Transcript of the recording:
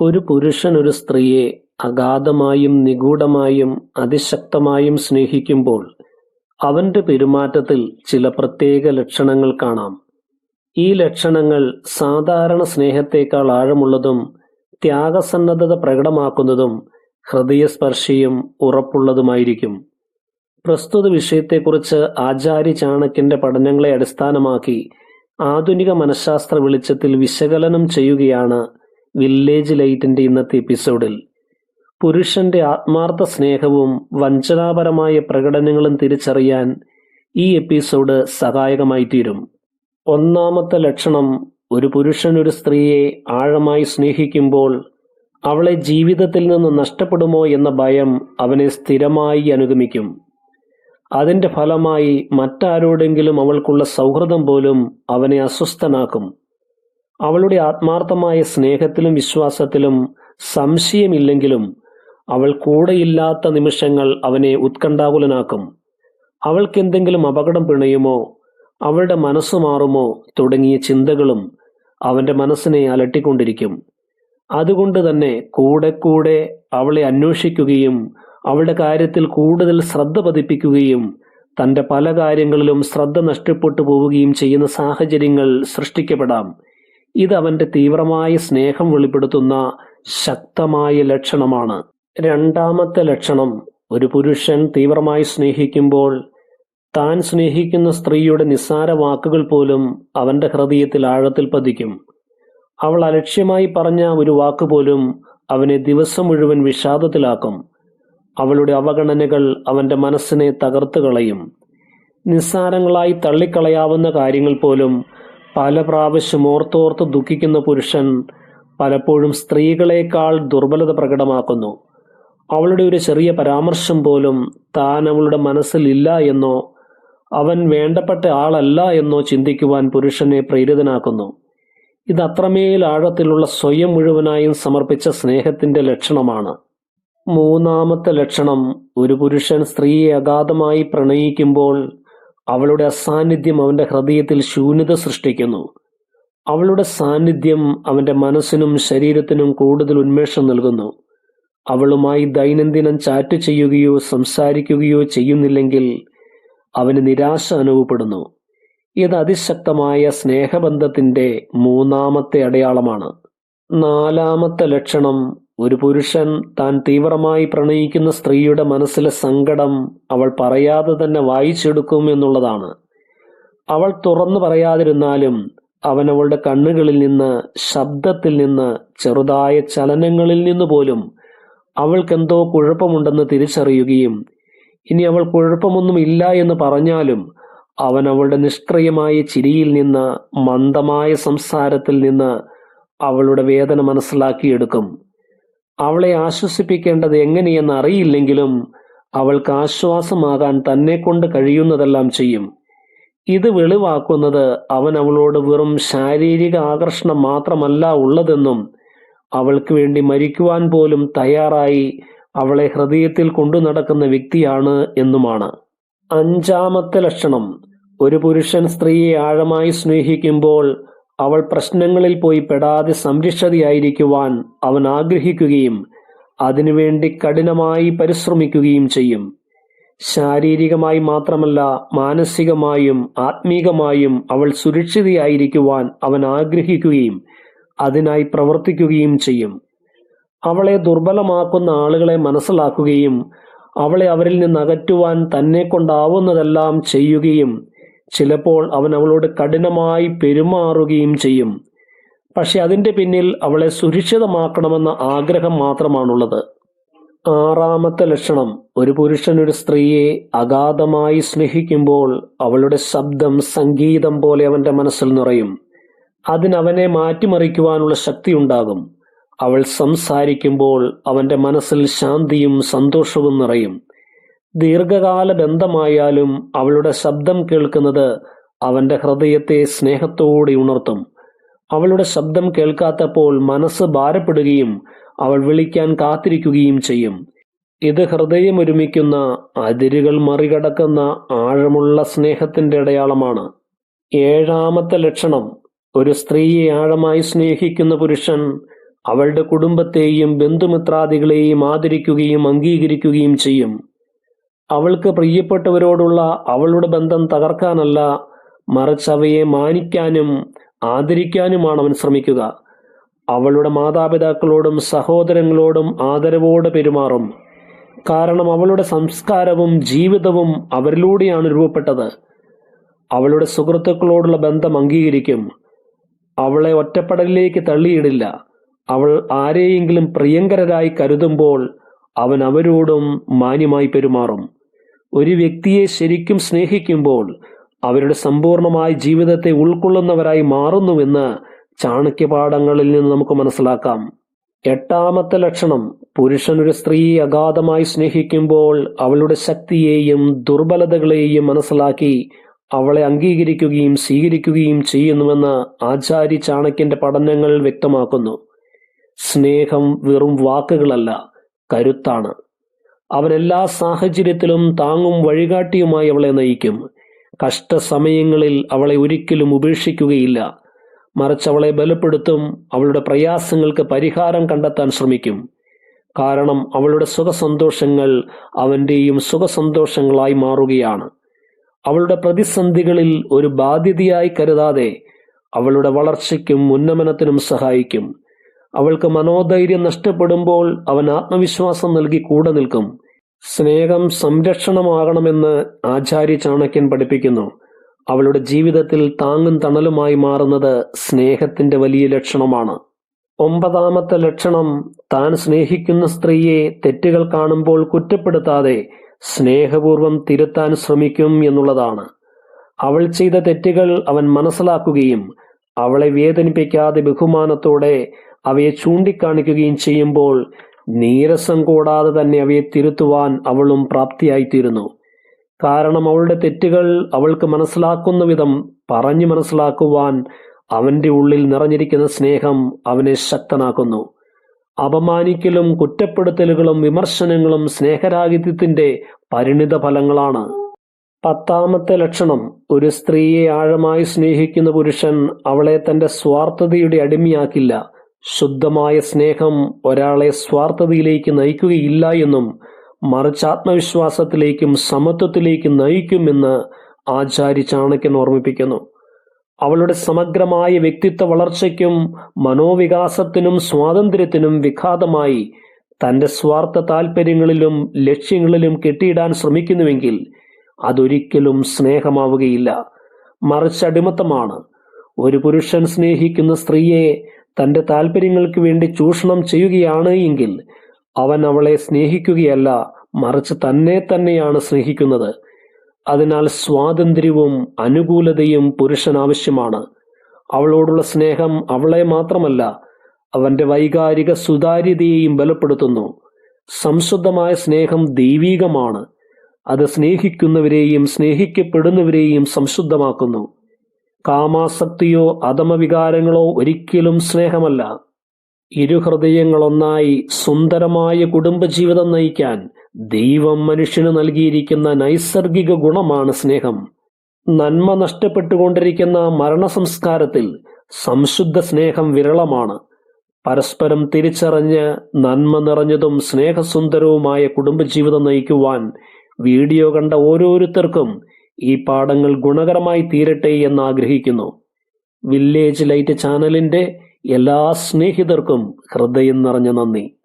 ഒരു പുരുഷൻ ഒരു സ്ത്രീയെ അഗാധമായും നിഗൂഢമായും അതിശക്തമായും സ്നേഹിക്കുമ്പോൾ അവന്റെ പെരുമാറ്റത്തിൽ ചില പ്രത്യേക ലക്ഷണങ്ങൾ കാണാം. ഈ ലക്ഷണങ്ങൾ സാധാരണ സ്നേഹത്തേക്കാൾ ആഴമുള്ളതും ത്യാഗസന്നദ്ധത പ്രകടമാക്കുന്നതും ഹൃദയസ്പർശിയും ഉറപ്പുള്ളതുമായിരിക്കും. പ്രസ്തുത വിഷയത്തെക്കുറിച്ച് ആചാര്യ ചാണക്യന്റെ പഠനങ്ങളെ അടിസ്ഥാനമാക്കി ആധുനിക മനഃശാസ്ത്ര വെളിച്ചത്തിൽ വിശകലനം ചെയ്യുകയാണ് വില്ലേജ് ലൈറ്റിന്റെ ഇന്നത്തെ എപ്പിസോഡിൽ. പുരുഷന്റെ ആത്മാർത്ഥ സ്നേഹവും വഞ്ചനാപരമായ പ്രകടനങ്ങളും തിരിച്ചറിയാൻ ഈ എപ്പിസോഡ് സഹായകമായി തീരും ഒന്നാമത്തെ ലക്ഷണം ഒരു പുരുഷൻ ഒരു സ്ത്രീയെ ആഴമായി സ്നേഹിക്കുമ്പോൾ അവളെ ജീവിതത്തിൽ നിന്ന് നഷ്ടപ്പെടുമോ എന്ന ഭയം അവനെ സ്ഥിരമായി അനുഗമിക്കും. അതിന്റെ ഫലമായി മറ്റാരോടെങ്കിലും അവൾക്കുള്ള സൗഹൃദം പോലും അവനെ അസ്വസ്ഥനാക്കും. അവളുടെ ആത്മാർത്ഥമായ സ്നേഹത്തിലും വിശ്വാസത്തിലും സംശയമില്ലെങ്കിലും അവൾ കൂടെയില്ലാത്ത നിമിഷങ്ങൾ അവനെ ഉത്കണ്ഠാകുലനാക്കും. അവൾക്കെന്തെങ്കിലും അപകടം പിണയുമോ അവളുടെ മനസ്സ് മാറുമോ തുടങ്ങിയ ചിന്തകളും അവന്റെ മനസ്സിനെ അലട്ടിക്കൊണ്ടിരിക്കും. അതുകൊണ്ട് തന്നെ കൂടെ കൂടെ അവളെ അന്വേഷിക്കുകയും അവളുടെ കാര്യത്തിൽ കൂടുതൽ ശ്രദ്ധ പതിപ്പിക്കുകയും തന്റെ പല കാര്യങ്ങളിലും ശ്രദ്ധ നഷ്ടപ്പെട്ടു പോവുകയും ചെയ്യുന്ന സാഹചര്യങ്ങൾ സൃഷ്ടിക്കപ്പെടാം. ഇത് അവന്റെ തീവ്രമായ സ്നേഹം വെളിപ്പെടുത്തുന്ന ശക്തമായ ലക്ഷണമാണ്. രണ്ടാമത്തെ ലക്ഷണം ഒരു പുരുഷൻ തീവ്രമായി സ്നേഹിക്കുമ്പോൾ താൻ സ്നേഹിക്കുന്ന സ്ത്രീയുടെ നിസ്സാര വാക്കുകൾ പോലും അവന്റെ ഹൃദയത്തിൽ ആഴത്തിൽ പതിക്കും. അവൾ അലക്ഷ്യമായി പറഞ്ഞ ഒരു വാക്ക് പോലും അവനെ ദിവസം മുഴുവൻ വിഷാദത്തിലാക്കും. അവളുടെ അവഗണനകൾ അവന്റെ മനസ്സിനെ തകർത്തു കളയും. നിസ്സാരങ്ങളായി തള്ളിക്കളയാവുന്ന കാര്യങ്ങൾ പോലും പല പ്രാവശ്യം ഓർത്തോർത്ത് ദുഃഖിക്കുന്ന പുരുഷൻ പലപ്പോഴും സ്ത്രീകളെക്കാൾ ദുർബലത പ്രകടമാക്കുന്നു. അവളുടെ ഒരു ചെറിയ പരാമർശം പോലും താൻ അവളുടെ മനസ്സിലില്ല എന്നോ അവൻ വേണ്ടപ്പെട്ട ആളല്ല എന്നോ ചിന്തിക്കുവാൻ പുരുഷനെ പ്രേരിതനാക്കുന്നു. ഇത് അത്രമേൽ ആഴത്തിലുള്ള സ്വയം മുഴുവനായും സമർപ്പിച്ച സ്നേഹത്തിന്റെ ലക്ഷണമാണ്. മൂന്നാമത്തെ ലക്ഷണം ഒരു പുരുഷൻ സ്ത്രീയെ അഗാധമായി പ്രണയിക്കുമ്പോൾ അവളുടെ അസാന്നിധ്യം അവന്റെ ഹൃദയത്തിൽ ശൂന്യത സൃഷ്ടിക്കുന്നു. അവളുടെ സാന്നിധ്യം അവന്റെ മനസ്സിനും ശരീരത്തിനും കൂടുതൽ ഉന്മേഷം നൽകുന്നു. അവളുമായി ദൈനംദിനം ചാറ്റ് ചെയ്യുകയോ സംസാരിക്കുകയോ ചെയ്യുന്നില്ലെങ്കിൽ അവന് നിരാശ അനുഭവപ്പെടുന്നു. ഇത് അതിശക്തമായ സ്നേഹബന്ധത്തിന്റെ മൂന്നാമത്തെ അടയാളമാണ്. നാലാമത്തെ ലക്ഷണം ഒരു പുരുഷൻ താൻ തീവ്രമായി പ്രണയിക്കുന്ന സ്ത്രീയുടെ മനസ്സിലെ സങ്കടം അവൾ പറയാതെ തന്നെ വായിച്ചെടുക്കും എന്നുള്ളതാണ്. അവൾ തുറന്നു പറയാതിരുന്നാലും അവൻ അവളുടെ കണ്ണുകളിൽ നിന്ന് ശബ്ദത്തിൽ നിന്ന് ചെറുതായ ചലനങ്ങളിൽ നിന്ന് പോലും അവൾക്കെന്തോ കുഴപ്പമുണ്ടെന്ന് തിരിച്ചറിയുകയും ഇനി അവൾ കുഴപ്പമൊന്നും ഇല്ല എന്ന് പറഞ്ഞാലും അവൻ അവളുടെ നിഷ്ക്രിയമായ ചിരിയിൽ നിന്ന് മന്ദമായ സംസാരത്തിൽ നിന്ന് അവളുടെ വേദന മനസ്സിലാക്കിയെടുക്കും. അവളെ ആശ്വസിപ്പിക്കേണ്ടത് എങ്ങനെയെന്ന് അറിയില്ലെങ്കിലും അവൾക്ക് ആശ്വാസമാകാൻ തന്നെ കൊണ്ട് കഴിയുന്നതെല്ലാം ചെയ്യും. ഇത് വെളിവാക്കുന്നത് അവൻ അവളോട് വെറും ശാരീരിക ആകർഷണം മാത്രമല്ല ഉള്ളതെന്നും അവൾക്ക് വേണ്ടി മരിക്കുവാൻ പോലും തയ്യാറായി അവളെ ഹൃദയത്തിൽ കൊണ്ടു നടക്കുന്ന വ്യക്തിയാണ് എന്നുമാണ്. അഞ്ചാമത്തെ ലക്ഷണം. ഒരു പുരുഷൻ സ്ത്രീയെ ആഴമായി സ്നേഹിക്കുമ്പോൾ അവൾ പ്രശ്നങ്ങളിൽ പോയി പെടാതെ സംരക്ഷതയായിരിക്കുവാൻ അവൻ ആഗ്രഹിക്കുകയും അതിനുവേണ്ടി കഠിനമായി പരിശ്രമിക്കുകയും ചെയ്യും. ശാരീരികമായി മാത്രമല്ല മാനസികമായും ആത്മീകമായും അവൾ സുരക്ഷിതയായിരിക്കുവാൻ അവൻ ആഗ്രഹിക്കുകയും അതിനായി പ്രവർത്തിക്കുകയും ചെയ്യും. അവളെ ദുർബലമാക്കുന്ന ആളുകളെ മനസ്സിലാക്കുകയും അവളെ അവരിൽ നിന്ന് അകറ്റുവാൻ തന്നെ കൊണ്ടാവുന്നതെല്ലാം ചെയ്യുകയും ചിലപ്പോൾ അവൻ അവളോട് കഠിനമായി പെരുമാറുകയും ചെയ്യും. പക്ഷെ അതിന്റെ പിന്നിൽ അവളെ സുരക്ഷിതമാക്കണമെന്ന ആഗ്രഹം മാത്രമാണുള്ളത്. ആറാമത്തെ ലക്ഷണം ഒരു പുരുഷൻ ഒരു സ്ത്രീയെ അഗാധമായി സ്നേഹിക്കുമ്പോൾ അവളുടെ ശബ്ദം സംഗീതം പോലെ അവന്റെ മനസ്സിൽ നിറയും. അതിനവനെ മാറ്റിമറിക്കുവാനുള്ള ശക്തിയുണ്ടാകും. അവൾ സംസാരിക്കുമ്പോൾ അവന്റെ മനസ്സിൽ ശാന്തിയും സന്തോഷവും നിറയും. ദീർഘകാല ബന്ധമായാലും അവളുടെ ശബ്ദം കേൾക്കുന്നത് അവന്റെ ഹൃദയത്തെ സ്നേഹത്തോടെ ഉണർത്തും. അവളുടെ ശബ്ദം കേൾക്കാത്തപ്പോൾ മനസ്സ് ഭാരപ്പെടുകയും അവൾ വിളിക്കാൻ കാത്തിരിക്കുകയും ചെയ്യും. ഇത് ഹൃദയമൊരുമിക്കുന്ന അതിരുകൾ മറികടക്കുന്ന ആഴമുള്ള സ്നേഹത്തിന്റെ അടയാളമാണ്. ഏഴാമത്തെ ലക്ഷണം ഒരു സ്ത്രീയെ ആഴമായി സ്നേഹിക്കുന്ന പുരുഷൻ അവളുടെ കുടുംബത്തെയും ബന്ധുമിത്രാദികളെയും ആദരിക്കുകയും അംഗീകരിക്കുകയും ചെയ്യും. അവൾക്ക് പ്രിയപ്പെട്ടവരോടുള്ള അവളുടെ ബന്ധം തകർക്കാനല്ല മറിച്ച് അവയെ മാനിക്കാനും ആദരിക്കാനുമാണ് അവൻ ശ്രമിക്കുക. അവളുടെ മാതാപിതാക്കളോടും സഹോദരങ്ങളോടും ആദരവോടെ പെരുമാറും. കാരണം അവളുടെ സംസ്കാരവും ജീവിതവും അവരിലൂടെയാണ് രൂപപ്പെട്ടത്. അവളുടെ സുഹൃത്തുക്കളോടുള്ള ബന്ധം അംഗീകരിക്കും. അവളെ ഒറ്റപ്പെടലിലേക്ക് തള്ളിയിടില്ല. അവൾ ആരെയെങ്കിലും പ്രിയങ്കരരായി കരുതുമ്പോൾ അവൻ അവരോടും മാന്യമായി പെരുമാറും. ഒരു വ്യക്തിയെ ശരിക്കും സ്നേഹിക്കുമ്പോൾ അവരുടെ സമ്പൂർണമായ ജീവിതത്തെ ഉൾക്കൊള്ളുന്നവരായി മാറുന്നുവെന്ന് ചാണക്യപാഠങ്ങളിൽ നിന്ന് നമുക്ക് മനസ്സിലാക്കാം. എട്ടാമത്തെ ലക്ഷണം പുരുഷൻ ഒരു സ്ത്രീയെ അഗാധമായി സ്നേഹിക്കുമ്പോൾ അവളുടെ ശക്തിയെയും ദുർബലതകളെയും മനസ്സിലാക്കി അവളെ അംഗീകരിക്കുകയും സ്വീകരിക്കുകയും ചെയ്യുന്നുവെന്ന് ആചാര്യ ചാണക്യന്റെ പഠനങ്ങൾ വ്യക്തമാക്കുന്നു. സ്നേഹം വെറും വാക്കുകളല്ല കരുത്താണ്. അവൻ എല്ലാ സാഹചര്യത്തിലും താങ്ങും വഴികാട്ടിയുമായി അവളെ നയിക്കും. കഷ്ടസമയങ്ങളിൽ അവളെ ഒരിക്കലും ഉപേക്ഷിക്കുകയില്ല. മറിച്ച് അവളെ ബലപ്പെടുത്തും അവളുടെ പ്രയാസങ്ങൾക്ക് പരിഹാരം കണ്ടെത്താൻ ശ്രമിക്കും. കാരണം അവളുടെ സുഖസന്തോഷങ്ങൾ അവന്റെയും സുഖസന്തോഷങ്ങളായി മാറുകയാണ്. അവളുടെ പ്രതിസന്ധികളിൽ ഒരു ബാധ്യതയായി കരുതാതെ അവളുടെ വളർച്ചയ്ക്കും ഉന്നമനത്തിനും സഹായിക്കും. അവൾക്ക് മനോധൈര്യം നഷ്ടപ്പെടുമ്പോൾ അവൻ ആത്മവിശ്വാസം നൽകി കൂടെ നിൽക്കും. സ്നേഹം സംരക്ഷണമാകണമെന്ന് ആചാര്യ ചാണക്യൻ പഠിപ്പിക്കുന്നു. അവളുടെ ജീവിതത്തിൽ താങ്ങും തണലുമായി മാറുന്നത് സ്നേഹത്തിന്റെ വലിയ ലക്ഷണമാണ്. ഒമ്പതാമത്തെ ലക്ഷണം താൻ സ്നേഹിക്കുന്ന സ്ത്രീയെ തെറ്റുകൾ കാണുമ്പോൾ കുറ്റപ്പെടുത്താതെ സ്നേഹപൂർവം തിരുത്താൻ ശ്രമിക്കും എന്നുള്ളതാണ്. അവൾ ചെയ്ത തെറ്റുകൾ അവൻ മനസ്സിലാക്കുകയും അവളെ വേദനിപ്പിക്കാതെ ബഹുമാനത്തോടെ അവയെ ചൂണ്ടിക്കാണിക്കുകയും ചെയ്യുമ്പോൾ നീരസം കൂടാതെ തന്നെ അവയെ തിരുത്തുവാൻ അവളും പ്രാപ്തിയായിത്തീരുന്നു. കാരണം അവളുടെ തെറ്റുകൾ അവൾക്ക് മനസ്സിലാക്കുന്ന വിധം പറഞ്ഞു മനസ്സിലാക്കുവാൻ അവന്റെ ഉള്ളിൽ നിറഞ്ഞിരിക്കുന്ന സ്നേഹം അവനെ ശക്തനാക്കുന്നു. അപമാനിക്കലും കുറ്റപ്പെടുത്തലുകളും വിമർശനങ്ങളും സ്നേഹരാഹിത്യത്തിന്റെ പരിണിത ഫലങ്ങളാണ്. പത്താമത്തെ ലക്ഷണം ഒരു സ്ത്രീയെ ആഴമായി സ്നേഹിക്കുന്ന പുരുഷൻ അവളെ തന്റെ സ്വാർത്ഥതയുടെ അടിമയാക്കില്ല. ശുദ്ധമായ സ്നേഹം ഒരാളെ സ്വാർത്ഥതയിലേക്ക് നയിക്കുകയില്ല എന്നും മറിച്ച് ആത്മവിശ്വാസത്തിലേക്കും സമത്വത്തിലേക്കും നയിക്കുമെന്ന് ആചാര്യ ചാണക്യൻ ഓർമ്മിപ്പിക്കുന്നു. അവളുടെ സമഗ്രമായ വ്യക്തിത്വ വളർച്ചയ്ക്കും മനോവികാസത്തിനും സ്വാതന്ത്ര്യത്തിനും വിഘാതമായി തന്റെ സ്വാർത്ഥ താല്പര്യങ്ങളിലും ലക്ഷ്യങ്ങളിലും കെട്ടിയിടാൻ ശ്രമിക്കുന്നുവെങ്കിൽ അതൊരിക്കലും സ്നേഹമാവുകയില്ല. മറിച്ച് അടിമത്തമാണ്. ഒരു പുരുഷൻ സ്നേഹിക്കുന്ന സ്ത്രീയെ തന്റെ താല്പര്യങ്ങൾക്ക് വേണ്ടി ചൂഷണം ചെയ്യുകയാണ് എങ്കിൽ അവൻ അവളെ സ്നേഹിക്കുകയല്ല മറിച്ച് തന്നെ തന്നെയാണ് സ്നേഹിക്കുന്നത്. അതിനാൽ സ്വാതന്ത്ര്യവും അനുകൂലതയും പുരുഷൻ ആവശ്യമാണ്. അവളോടുള്ള സ്നേഹം അവളെ മാത്രമല്ല അവന്റെ വൈകാരിക സുതാര്യതയെയും ബലപ്പെടുത്തുന്നു. സംശുദ്ധമായ സ്നേഹം ദൈവീകമാണ്. അത് സ്നേഹിക്കുന്നവരെയും സ്നേഹിക്കപ്പെടുന്നവരെയും സംശുദ്ധമാക്കുന്നു. കാമാസക്തിയോ അധമവികാരങ്ങളോ ഒരിക്കലും സ്നേഹമല്ല. ഇരുഹൃദയങ്ങളൊന്നായി സുന്ദരമായ കുടുംബജീവിതം നയിക്കാൻ ദൈവം മനുഷ്യന് നൽകിയിരിക്കുന്ന നൈസർഗിക ഗുണമാണ് സ്നേഹം. നന്മ നഷ്ടപ്പെട്ടുകൊണ്ടിരിക്കുന്ന മരണസംസ്കാരത്തിൽ സംശുദ്ധ സ്നേഹം വിരളമാണ്. പരസ്പരം തിരിച്ചറിഞ്ഞ് നന്മ നിറഞ്ഞതും സ്നേഹസുന്ദരവുമായ കുടുംബജീവിതം നയിക്കുവാൻ വീഡിയോ കണ്ട ഓരോരുത്തർക്കും ഈ പാഠങ്ങൾ ഗുണകരമായി തീരട്ടെ എന്ന് ആഗ്രഹിക്കുന്നു. വില്ലേജ് ലൈറ്റ് ചാനലിന്റെ എല്ലാ സ്നേഹിതർക്കും ഹൃദയം നിറഞ്ഞ നന്ദി.